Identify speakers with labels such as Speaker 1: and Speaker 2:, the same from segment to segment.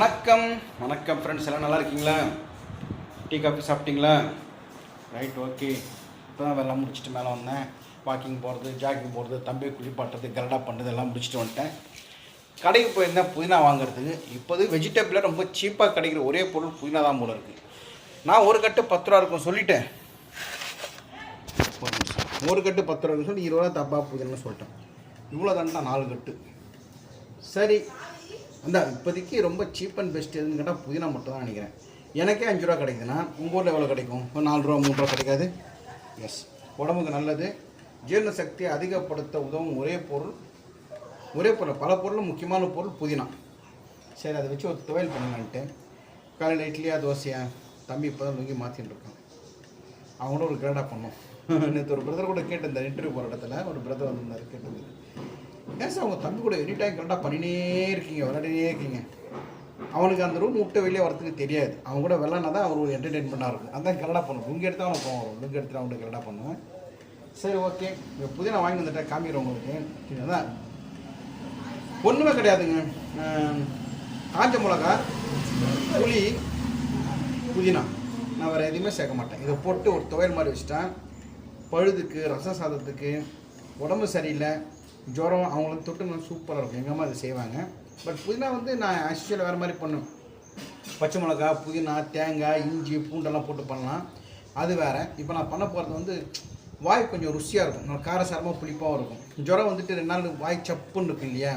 Speaker 1: வணக்கம். வணக்கம் ஃப்ரெண்ட்ஸ் எல்லாம் நல்லா இருக்கீங்களா? டீ காஃபி சாப்பிட்டீங்களா? ரைட் ஓகே இப்போ தான் வெள்ளம் முடிச்சுட்டு மேலே வந்தேன். வாக்கிங் போகிறது ஜாக்கிங் போகிறது தம்பி குளிப்பாட்டுறது கரடா பண்ணுறது எல்லாம் முடிச்சுட்டு வந்துட்டேன். கடைக்கு போயிருந்தேன் புதினா வாங்குறதுக்கு இப்போது வெஜிடபிளில் ரொம்ப சீப்பாக கிடைக்கிற ஒரே பொருள் புதினா தான் போல இருக்குது நான் ஒரு கட்டு பத்து ரூபா இருக்கும் சொல்லிட்டேன். ஒரு கட்டு பத்து ரூபா சொல்லி இருபது ரூபா தப்பா புதினு சொல்லிட்டேன். இவ்வளோ தான் நாலு கட்டு. சரி அந்த இப்போதைக்கு ரொம்ப சீப் அண்ட் பெஸ்ட் எதுன்னு கேட்டால் புதினா மட்டும் தான் நினைக்கிறேன். எனக்கே அஞ்சு ரூபா கிடைக்குதுன்னா உங்கள் ஊரில் எவ்வளோ கிடைக்கும்? ஒரு நாலு ரூபா மூணு ரூபா கிடைக்காது? எஸ் உடம்புக்கு நல்லது. ஜீரண சக்தியை அதிகப்படுத்த உதவும் ஒரே பொருள் ஒரே பொருள் பல பொருளும் முக்கியமான பொருள் புதினா. சரி அதை வச்சு ஒரு துவையல் பண்ணலான்ட்டு காலையில் இட்லியா தோசையா? தம்பி இப்போ தான் நுங்கி மாற்றின்னு இருக்கான். அவங்களோட ஒரு கிரேடாக பண்ணோம். நேற்று ஒரு பிரதர் கூட கேட்டிருந்தார் இன்டர்வியூ போகிற இடத்துல. ஒரு பிரதர் வந்திருந்தார் கேட்டிருந்தார். ஏன் சார் உங்கள் தம்பி கூட எனி டைம் கரெக்டாக பண்ணினே இருக்கீங்க விளையாடினே இருக்கீங்க. அவனுக்கு அந்த ரூம் விட்டு வெளியே வரத்துக்கு தெரியாது. அவன் கூட விளாட்னா தான் அவர் ஒரு என்டர்டெயின்மெண்ட்டாக இருக்கும் அதான் கரெக்டாக பண்ணும். லுங்கி எடுத்து அவனுக்கு போவோம் வரும். லுங்கி எடுத்து அவனுக்கு கரெக்டாக பண்ணுவேன். சரி ஓகே இப்போ புதினா வாங்கி வந்துட்டேன். காமிக்கிறேன் உங்களுக்கு. தான் ஒன்றுமே கிடையாதுங்க. காஞ்ச மிளகா புளி புதினா. நான் வேறு எதுவுமே சேர்க்க மாட்டேன். இதை போட்டு ஒரு துவையல் மாதிரி வச்சுட்டேன். பழுதுக்கு ரசம் சாதத்துக்கு உடம்பு சரியில்லை. ஜுரம் அவங்களுக்கு தொட்டு சூப்பராக இருக்கும். எங்கள் அம்மா அதை செய்வாங்க. பட் புதினா வந்து நான் ஆக்சுவலாக வேறு மாதிரி பண்ணும் பச்சை மிளகா புதினா தேங்காய் இஞ்சி பூண்டெல்லாம் போட்டு பண்ணலாம். அது வேறு. இப்போ நான் பண்ண போகிறது வந்து வாய் கொஞ்சம் ருசியாக இருக்கும். நல்லா காரசாரமாக புளிப்பாகவும் இருக்கும். ஜுரம் வந்துட்டு ரெண்டு நாள் வாய் சப்புன்னு இருக்கும் இல்லையா?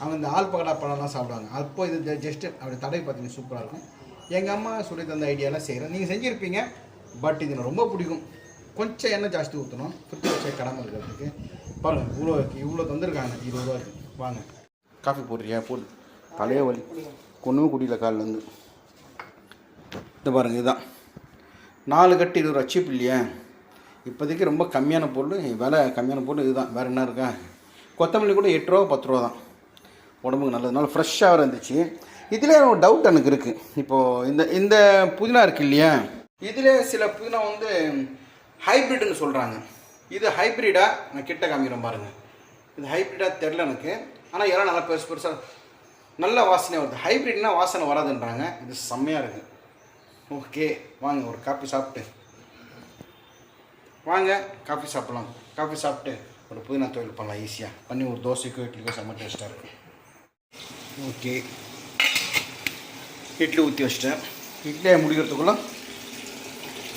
Speaker 1: அவங்க இந்த ஆள் பகடா பழம்லாம் சாப்பிடுவாங்க. அப்போ இது ஜஸ்ட்டு அப்படி தடவை பார்த்தீங்கன்னா சூப்பராக இருக்கும். எங்கள் அம்மா சொல்லி தந்த ஐடியாலாம் செய்கிறேன் நீங்கள் செஞ்சுருப்பீங்க பட் இது எனக்கு ரொம்ப பிடிக்கும். கொஞ்சம் எண்ணெய் ஜாஸ்தி ஊற்றணும் ஃபிஃப்டி வச்சு கடமை இருக்கிறதுக்கு. பாருங்க இவ்வளோ இருக்குது இவ்வளோ தந்துருக்காங்க இருபது வாங்க. காஃபி போடுறியா? போடு. தலையே வலி. ஒன்றுமே குடியில காலிலேருந்து இது பாருங்கள் இதுதான். நாலு கட்டு இருபது ரூபா சீப் இல்லையா? இப்போதைக்கு ரொம்ப கம்மியான பொருள் விலை கம்மியான பொருள் இதுதான். வேறு என்ன இருக்கா? கொத்தமல்லி கூட எட்டு ரூபா பத்து ரூபா தான். உடம்புக்கு நல்லது. நல்லா ஃப்ரெஷ்ஷாக இருந்துச்சு. இதிலே ஒரு டவுட் எனக்கு இருக்குது இப்போது இந்த இந்த புதினா இருக்குது இல்லையா? இதில் சில புதினா வந்து ஹைப்ரிட்னு சொல்கிறாங்க இது ஹைப்ரிடாக நான் கிட்ட காமிக்கிறேன் பாருங்கள் இது ஹைப்ரிடாக தெரில எனக்கு. ஆனால் எல்லாம் நல்லா பெருசு பெருசாக நல்ல வாசனை வருது. ஹைப்ரிட்னா வாசனை வராதுன்றாங்க. இது செம்மையாக இருக்குது ஓகே வாங்க ஒரு காஃபி சாப்பிட்டு. வாங்க காஃபி சாப்பிட்லாம். காஃபி சாப்பிட்டு ஒரு புதினா தொழில் பண்ணலாம் ஈஸியாக பண்ணி ஒரு தோசைக்கோ இட்லிக்கோ செம்ம டேஸ்ட்டாக இருக்கும் ஓகே. இட்லி ஊற்றி வச்சிட்டேன். இட்லியை முடிக்கிறதுக்குள்ளே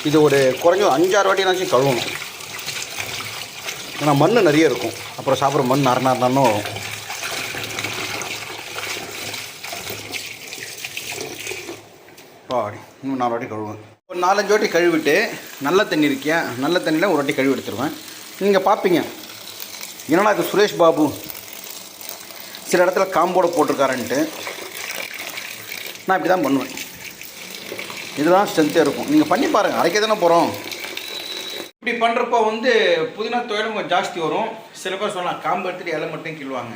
Speaker 1: இது ஒரு குறைஞ்ச ஒரு அஞ்சாறு வாட்டினாச்சும் கழுவணும். ஏன்னா மண் நிறைய இருக்கும். அப்புறம் சாப்பிட்ற மண் நர நரன்னு. வரும் பாடி இன்னும் நாலு வாட்டி கழுவுவேன். ஒரு நாலஞ்சு வாட்டி கழுவிட்டு நல்ல தண்ணி இருக்கியா? நல்ல தண்ணியில் ஒரு வாட்டி கழுவி எடுத்துருவேன். நீங்கள் பார்ப்பீங்க என்னடா இது சுரேஷ் பாபு? சில இடத்துல காம்போட போட்டிருக்காருன்ட்டு. நான் இப்படி தான் பண்ணுவேன். இதுதான் ஸ்ட்ரென்த்தே இருக்கும். நீங்கள் பண்ணி பாருங்கள் அரைக்க தானே போகிறோம் இப்படி பண்ணுறப்போ வந்து புதினா துவையலும் கொஞ்சம் ஜாஸ்தி வரும். சில பேர் சொல்லலாம் காம்பு எடுத்துகிட்டு இலை மட்டும் கிள்ளுவாங்க.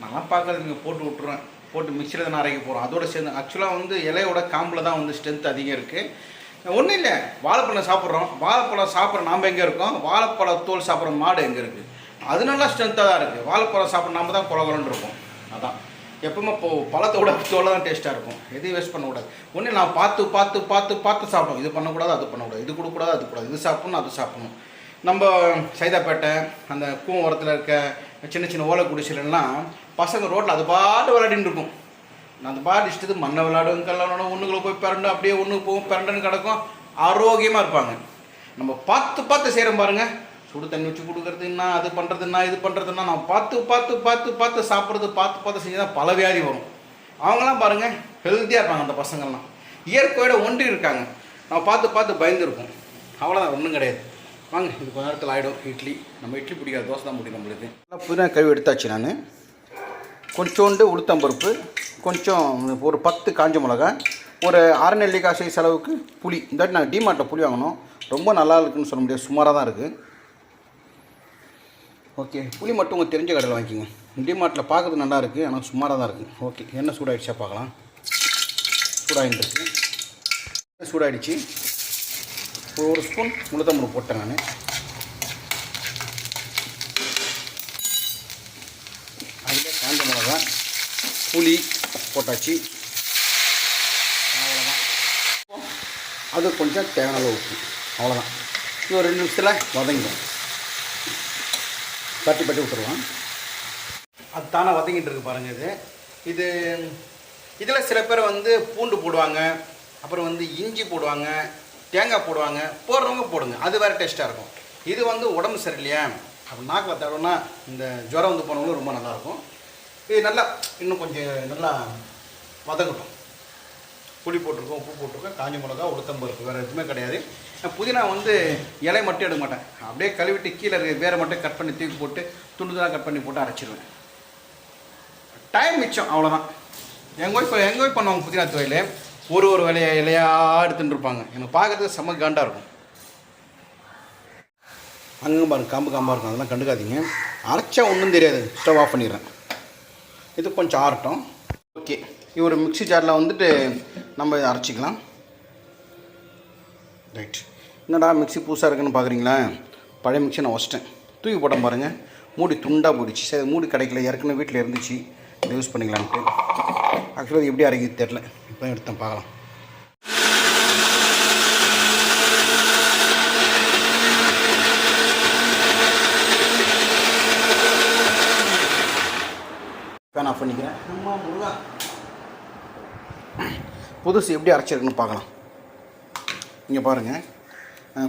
Speaker 1: நான் பார்க்கறது நீங்கள் போட்டு விட்ருவேன் போட்டு மிக்சரில் தான் அரைக்க போகிறோம் அதோட சேர்ந்து ஆக்சுவலாக வந்து இலையோட காம்பில் தான் வந்து ஸ்ட்ரென்த் அதிகம் இருக்குது ஒன்றும் இல்லை. வாழைப்பழம் சாப்பிட்றோம். வாழைப்பழம் சாப்பிட்ற நாம் எங்கே இருக்கோம்? வாழைப்பழ தோல் சாப்பிட்ற மாடு எங்கே இருக்குது அது நல்லா ஸ்ட்ரென்த்தாக தான் இருக்குது வாழைப்பழம் சாப்பிட்ற நாம் தான் குலகுலன்னு இருக்கும். அதான். எப்பவுமே இப்போ பழத்தோட தோலை தான் டேஸ்ட்டாக இருக்கும். எதையும் வேஸ்ட் பண்ணக்கூடாது ஒன்று நான் பார்த்து பார்த்து பார்த்து பார்த்து சாப்பிடும் இது பண்ணக்கூடாது அது பண்ணக்கூடாது. இது கொடுக்கூடாது அது கூடாது இது சாப்பிடணும் அது சாப்பிடணும். நம்ம சைதாப்பேட்டை அந்த கூவரத்தில் இருக்க சின்ன சின்ன ஓலை குடிசைலாம் பசங்க ரோட்டில் அது பாட்டு விளையாடின்னு இருக்கும். நான் அந்த பாட்டு இஷ்டத்துக்கு மண்ணை விளையாடும் கல்ல விளையாடும் போய் பிறண்டு அப்படியே ஒன்று போகும் பிறண்டுன்னு கிடக்கும். ஆரோக்கியமாக இருப்பாங்க. நம்ம பார்த்து பார்த்து செய்கிறோம் பாருங்கள் சுடு தண்ணி வச்சு கொடுக்குறதுன்னா அது பண்ணுறதுன்னா இது பண்ணுறதுன்னா நான் பார்த்து பார்த்து பார்த்து பார்த்து சாப்பிட்றது பார்த்து பார்த்து செஞ்சால் பல வியாதி வரும். அவங்களாம் பாருங்கள் ஹெல்த்தியாக இருப்பாங்க அந்த பசங்கள்லாம். இயற்கையோட ஒன்றி இருக்காங்க. நம்ம பார்த்து பார்த்து பயந்துருக்கோம் அவ்வளோதான் ஒன்றும் கிடையாது. வாங்க இது கொஞ்ச நேரத்தில் ஆகிடும் இட்லி. நம்ம இட்லி பிடிக்காது தோசை தான் பிடிக்கும் நம்மளுக்கு. நல்லா புதினா கழுவி எடுத்தாச்சு நான். கொஞ்சோண்டு உளுத்தம்பருப்பு கொஞ்சம் ஒரு பத்து காஞ்ச மிளகா ஒரு அரை நெல்லிக்காய் சைஸ் அளவுக்கு புளி. இந்த நாங்கள் டிமார்ட்டில் புளி வாங்கினோம். ரொம்ப நல்லா இருக்குன்னு சொல்ல முடியாது. சுமாராக தான் இருக்குது ஓகே. புளி மட்டும் உங்கள் தெரிஞ்ச கடையில் வாங்கிக்கோங்க. டிமார்ட்டில் பார்க்குறது நல்லா இருக்குது ஆனால் சுமாராக தான் இருக்குது ஓகே. என்ன சூடாகிடுச்சா பார்க்கலாம் சூடாகிட்டு இருக்கு சூடாயிடுச்சு? ஒரு ஒரு ஸ்பூன் உளுத்தம்பருப்பு போட்டேன் நான். அதில் காஞ்ச மிளகா புளி போட்டாச்சு. அது கொஞ்சம் தேவையான அளவு உப்பு. அவ்வளோதான் இன்னும் ஒரு ரெண்டு நிமிஷத்தில் வதங்கிடும். தட்டி பட்டி விட்டுருவோம் அது தானே வதங்கிட்டு இருக்கு பாருங்க இது. இது இதில் சில பேர் வந்து பூண்டு போடுவாங்க அப்புறம் வந்து இஞ்சி போடுவாங்க தேங்காய் போடுவாங்க போடுறவங்க போடுங்க. அது வேறு டேஸ்ட்டாக இருக்கும். இது வந்து உடம்பு சரியில்லையா அப்புறம் நாக்கில் தடவைனா இந்த ஜுரம் வந்து போனவங்களும் ரொம்ப நல்லாயிருக்கும் இது நல்லா இன்னும் கொஞ்சம் நல்லா வதங்கட்டும். புளி போட்டிருக்கோம் உப்பு போட்டிருக்கோம் காஞ்சி மிளகா உளுத்தம்பருப்பு வேறு எதுவுமே கிடையாது. புதினா வந்து இலை மட்டும் எடுக்க மாட்டேன். அப்படியே கழுவிட்டு கீழே இருக்க வேரை மட்டும் கட் பண்ணி தூக்கி போட்டு துண்டு கட் பண்ணி போட்டு அரைச்சிடுவேன் டைம் மிச்சம் அவ்வளோதான் எங்கள் ஒய்ஃப் எங்கள் ஒய்ஃப் பண்ணுவாங்க புதினா துவையில்? ஒரு ஒரு வேலையை இலையாக எடுத்துகிட்டு இருப்பாங்க. எனக்கு பார்க்குறது செம்ம காண்டாக இருக்கும். அங்கே பாருங்க காம்பு காம்பாக இருக்கும். அதெல்லாம் கண்டுக்காதீங்க. அரைச்சா ஒன்றும் தெரியாது. ஸ்டவ் ஆஃப் பண்ணிடுறேன். இது கொஞ்சம் ஆரட்டும் ஓகே இது ஒரு மிக்ஸி ஜாரில் வந்துட்டு நம்ம இதை அரைச்சிக்கலாம். ரைட் என்னடா மிக்ஸி புதுசாக இருக்குன்னு பார்க்குறீங்களா பழைய மிக்சி நான் வச்சிட்டேன் தூக்கி போட்டேன் பாருங்கள் மூடி துண்டாக போயிடுச்சு. சரி மூடி கிடைக்கல. ஏற்கனவே வீட்டில் இருந்துச்சு. இதை யூஸ் பண்ணிக்கலான்ட்டு ஆக்சுவலாக எப்படி அரைக்கிறது தெரில இப்போ எடுத்தேன் பார்க்கலாம். ஃபேன் ஆஃப் பண்ணிக்கிறேன். நம்ம முருகா. புதுசு எப்படி அரைச்சிருக்குன்னு பார்க்கலாம். இங்கே பாருங்கள்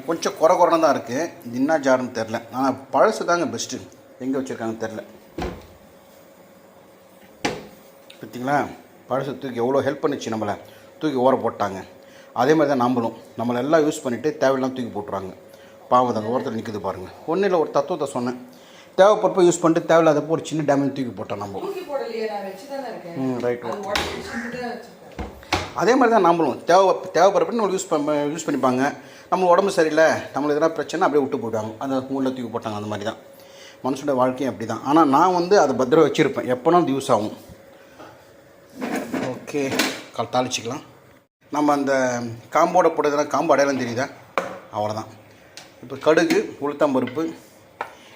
Speaker 1: கொஞ்சம் குறை குறைன்னு தான் இருக்குது இது என்ன ஜாருன்னு தெரில ஆனால் பழசு தாங்க பெஸ்ட்டு எங்கே வச்சுருக்காங்கன்னு தெரில பார்த்தீங்களா? பழசு தூக்கி எவ்வளோ ஹெல்ப் பண்ணுச்சு நம்மளை. தூக்கி ஓர போட்டாங்க. அதே மாதிரி தான் நம்பணும் நம்மளை எல்லாம் யூஸ் பண்ணிவிட்டு தேவையில்லாம் தூக்கி போட்டுருவாங்க பாவம் அந்த ஓரத்தில் நிற்குது பாருங்கள் ஒன்றும் இல்லை ஒரு தத்துவத்தை சொன்னேன். தேவைப்படப்போ யூஸ் பண்ணிட்டு தேவையில்லாதப்போ ஒரு சின்ன டேமேஜ் தூக்கி போட்டோம் நம்ம. ம் ரைட்
Speaker 2: அதே
Speaker 1: மாதிரி தான் நம்மளும் தேவை தேவைப்படுறப்ப நம்மளுக்கு யூஸ் பண்ண யூஸ் பண்ணிப்பாங்க. நம்ம உடம்பு சரியில்லை நம்மளுக்கு எதனா பிரச்சனை அப்படியே விட்டு போயிடுவாங்க. அந்த ஊரில் தூக்கி போட்டாங்க அந்த மாதிரி தான். மனுஷனோட வாழ்க்கையும் அப்படி தான். ஆனால் நான் வந்து அதை பத்திரம் வச்சுருப்பேன். எப்போனா அது யூஸ் ஆகும். ஓகே. கால் தாளிச்சிக்கலாம். நம்ம அந்த காம்போட போட்டதுனா காம்பு அடையாளம் தெரியுதா? அவ்வளோதான் இப்போ கடுகு உளுத்தம்பருப்பு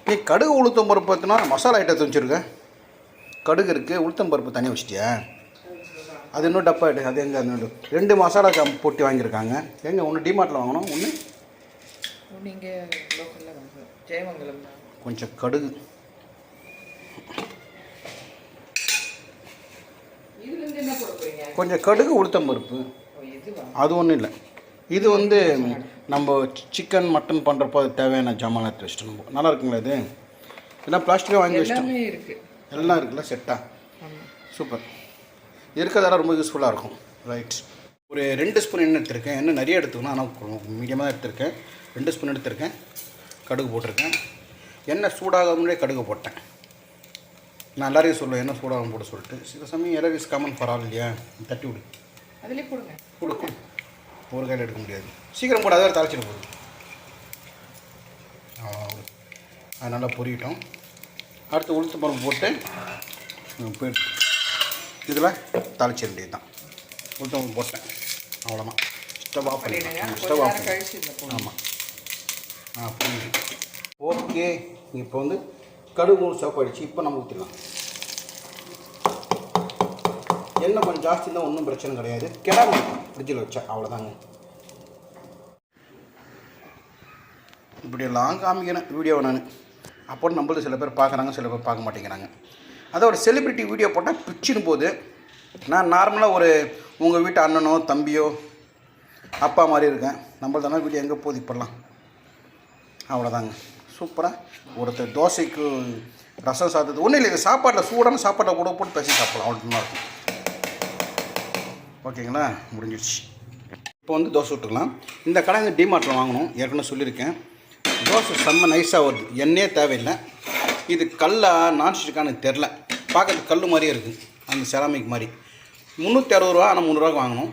Speaker 1: நீ கடுகு உளுத்தம்பருப்பு பார்த்தினா மசாலா ஐட்டத்தை வச்சுருக்கேன் கடுகு இருக்குது உளுத்தம்பருப்பு தனியாக வச்சிட்டியா? அது இன்னும் டப்பா எடு அது எங்கே அது ரெண்டு மசாலா கம் போட்டு வாங்கியிருக்காங்க. எங்கே? ஒன்று டிமார்ட்டில் வாங்கணும். ஒன்று
Speaker 2: நீங்கள் ஜெயமங்கலம்
Speaker 1: கொஞ்சம் கடுகு. கொஞ்சம் கடுகு உளுத்தம்பருப்பு
Speaker 2: ஓ இதுவா?
Speaker 1: அது ஒன்றும் இல்லை. இது வந்து நம்ம சிக்கன் மட்டன் பண்ணுறப்போ அது தேவையான ஜாமான் எடுத்து வச்சிட்டோம் நம்ம. நல்லா இருக்குங்களா இது? எல்லாம் பிளாஸ்டிக்காக வாங்கி வச்சிட்டோம்.
Speaker 2: எல்லாமே இருக்கு.
Speaker 1: எல்லாம் இருக்குல்ல செட்டா
Speaker 2: ஆமாம்
Speaker 1: சூப்பர். இருக்கிறதெல்லாம் ரொம்ப யூஸ்ஃபுல்லாக இருக்கும். ரைட் ஒரு ரெண்டு ஸ்பூன் எண்ணெய் எடுத்திருக்கேன். எண்ணெய் நிறைய எடுத்துக்கணும். ஆனால் மீடியமாக தான் எடுத்திருக்கேன். ரெண்டு ஸ்பூன் எடுத்திருக்கேன். கடுகு போட்டிருக்கேன். எண்ணெய் சூடாக முன்னாடியே கடுகு போட்டேன். நான் எல்லாரையும் சொல்லுவேன் எண்ணெய் சூடாகும் போட சொல்லிட்டு. சில சமயம் இஸ் காமன் பரவாயில்ல இல்லையா? தட்டி விடு.
Speaker 2: அதிலே போடுங்க.
Speaker 1: கொடு கொடு ஒரு கையில் எடுக்க முடியாது. சீக்கிரம் போட அதாவது தலைச்சிட போகுது. ஆ, அது நல்லா பொரியட்டும் அடுத்து உளுத்து பருப்பு போட்டு ம், போய் இதில் தாளிச்சிட வேண்டியது தான் உளுத்த பருப்பு போட்டேன் அவ்வளோதான் ஸ்டவ் ஆஃப்
Speaker 2: பண்ணிடுங்க
Speaker 1: ஸ்டவ் ஆஃப் ஆமாம் ஆ புரியுது ஓகே. இப்போ வந்து கடுகு ஆயிடுச்சு இப்போ நம்ம ஊற்றிடலாம் எண்ணெய் கொஞ்சம் ஜாஸ்தி இருந்தால் ஒன்றும் பிரச்சனை கிடையாது. கிடாம ஃப்ரிட்ஜில் வச்சா அவ்வளோதாங்க இப்படியெல்லாம் காமிக்கிறேன். வீடியோவை நான். அப்போ நம்மளது சில பேர் பார்க்குறாங்க சில பேர் பார்க்க மாட்டேங்கிறாங்க. அதை ஒரு செலிப்ரிட்டி வீடியோ போட்டால் பிச்சுன்னு போகுது நான் நார்மலாக ஒரு உங்கள் வீட்டு அண்ணனோ தம்பியோ அப்பா மாதிரி இருக்கேன். நம்மள்தானே வீடியோ எங்கே போகுது இப்போல்லாம்? அவ்வளோதாங்க சூப்பராக ஒருத்தர் தோசைக்கு ரசம் சாதத்து ஒன்றும் இல்லை இது சாப்பாட்டில் சூடான சாப்பாட்டை கூட போட்டு பேசி சாப்பிடலாம். அவ்வளோ இருக்கும். ஓகேங்களா? முடிஞ்சிடுச்சு இப்போ வந்து தோசை விட்டுக்கலாம் இந்த கடை வந்து டிமார்ட்டில் வாங்கணும். ஏற்கனவே சொல்லியிருக்கேன். தோசை செம்ம நைஸாக வருது. எண்ணெயே தேவையில்லை. இது கல்லா நான்ஸ்டிக்கானு தெரில பார்க்கறதுக்கு கல் மாதிரியே இருக்குது அந்த செராமிக் மாதிரி. முந்நூற்றி அறுபது ரூபா ஆனால் முந்நூறுரூவா வாங்கணும்.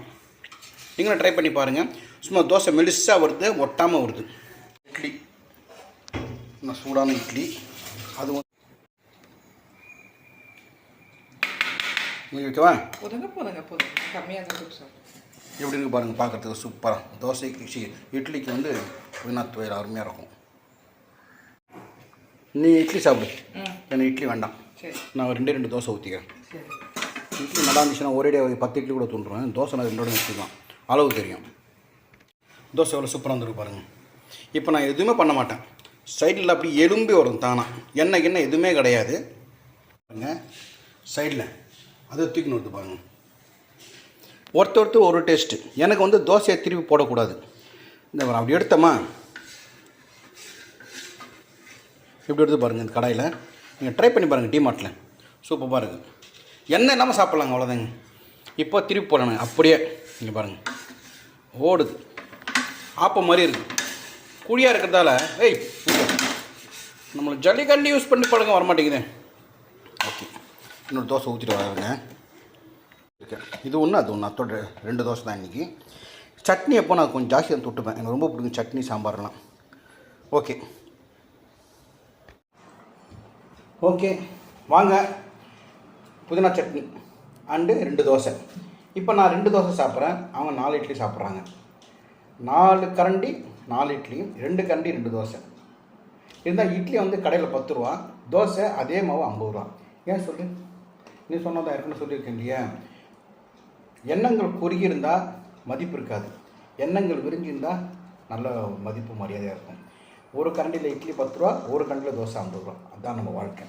Speaker 1: நீங்களும் ட்ரை பண்ணி பாருங்கள் சும்மா தோசை மெலிசாக வருது ஒட்டாமல் வருது. இட்லி. சூடான இட்லி. அது வந்து ஓகேவா?
Speaker 2: போதுங்க கம்மியாக
Speaker 1: எப்படி இருக்கு பாருங்கள் பார்க்குறதுக்கு சூப்பராக தோசைக்கு சி இட்லிக்கு வந்து புதினா துவையல் அருமையாக இருக்கும். நீ இட்லி சாப்பிடு. எனக்கு இட்லி வேண்டாம். நான் ஒரு ரெண்டே ரெண்டு தோசை ஊற்றிக்கிறேன் இட்லி நல்லா இருந்துச்சுன்னா ஒரே பத்து இட்லி கூட தூண்டுருவேன் தோசை நான் ரெண்டோட வச்சுக்கலாம் அளவு தெரியும். தோசை எவ்வளோ சூப்பராக வந்துருக்கு பாருங்கள் இப்போ நான் எதுவுமே பண்ண மாட்டேன். சைடில் அப்படி எலும்பி வரும் தானா. எண்ணெய் கிண்ணெய் எதுவுமே கிடையாது. பாருங்க. சைடில் அதை தூக்கின்னு வருது பாருங்க. ஒருத்தர் ஒருத்தர் ஒரு டேஸ்ட்டு எனக்கு வந்து தோசையை திருப்பி போடக்கூடாது. இந்த அப்படி எடுத்தோமா? இப்படி எடுத்து பாருங்கள் இந்த கடாயில். நீங்கள் ட்ரை பண்ணி பாருங்கள் டிமார்ட்டில் சூப்பராக இருக்குது. எண்ணெய் இல்லாமல் சாப்பிட்லாங்க அவ்வளோதாங்க இப்போ திருப்பி போடணும் அப்படியே நீங்கள் பாருங்கள் ஓடுது. ஆப்பம் மாதிரி இருக்குது குழியாக இருக்கிறதால ஏய் நம்மளை ஜல்லிக்கல்லி யூஸ் பண்ணி பாருங்க வர ஓகே இன்னொரு தோசை ஊற்றிட்டு வராருங்க இது ஒன்று அது ஒன்று அத்தோட ரெண்டு தோசை தான் இன்றைக்கி சட்னி எப்போ நான் கொஞ்சம் ஜாஸ்தியாக தொட்டுப்பேன். எனக்கு ரொம்ப பிடிக்கும் சட்னி சாம்பார்லாம். ஓகே ஓகே வாங்க. புதினா சட்னி அண்டு ரெண்டு தோசை. இப்போ நான் ரெண்டு தோசை சாப்பிட்றேன். அவங்க நாலு இட்லி சாப்பிட்றாங்க. நாலு கரண்டி நாலு இட்லியும் ரெண்டு கரண்டி ரெண்டு தோசை. இருந்தால் இட்லி வந்து கடையில் பத்து ரூபா தோசை அதே மாவு ஐம்பது ரூபா. ஏன் சொல்லு? நீ சொன்னதான் இருக்குன்னு சொல்லியிருக்கேன் இல்லையா? எண்ணங்கள் குறுகியிருந்தால் மதிப்பு இருக்காது. எண்ணங்கள் விரிஞ்சிருந்தால் நல்ல மதிப்பு மரியாதையாக இருக்கும். ஒரு கரண்டியில் இட்லி பத்து ரூபா ஒரு கரண்டியில் தோசை ஐம்பது ரூபா. அதுதான் நம்ம வாழ்க்கை.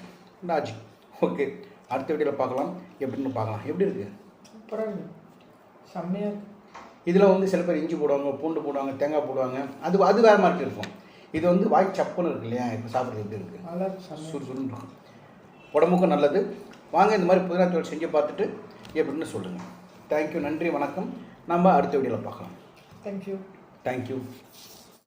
Speaker 1: Logic okay. அடுத்த வீடியோவில் பார்க்கலாம். எப்படின்னு பார்க்கலாம். எப்படி இருக்குது
Speaker 2: இருக்கு. செம்மையாக
Speaker 1: இதில் வந்து சில பேர் இஞ்சி போடுவாங்க பூண்டு போடுவாங்க தேங்காய் போடுவாங்க. அது அது வேறு மாதிரி இருக்கும். இது வந்து வாய் சப்புன்னு இருக்கு இல்லையா? இப்போ சாப்பிட்றது எப்படி இருக்குது
Speaker 2: நல்லா
Speaker 1: சுறுசுறுன்னு இருக்கும். உடம்புக்கும் நல்லது. வாங்க இந்த மாதிரி புதினா தோல் செஞ்சு பார்த்துட்டு எப்படின்னு சொல்லுங்கள் தேங்க்யூ நன்றி வணக்கம். நம்ம அடுத்த வீடியோவில் பார்க்கலாம்.
Speaker 2: Thank you
Speaker 1: thank you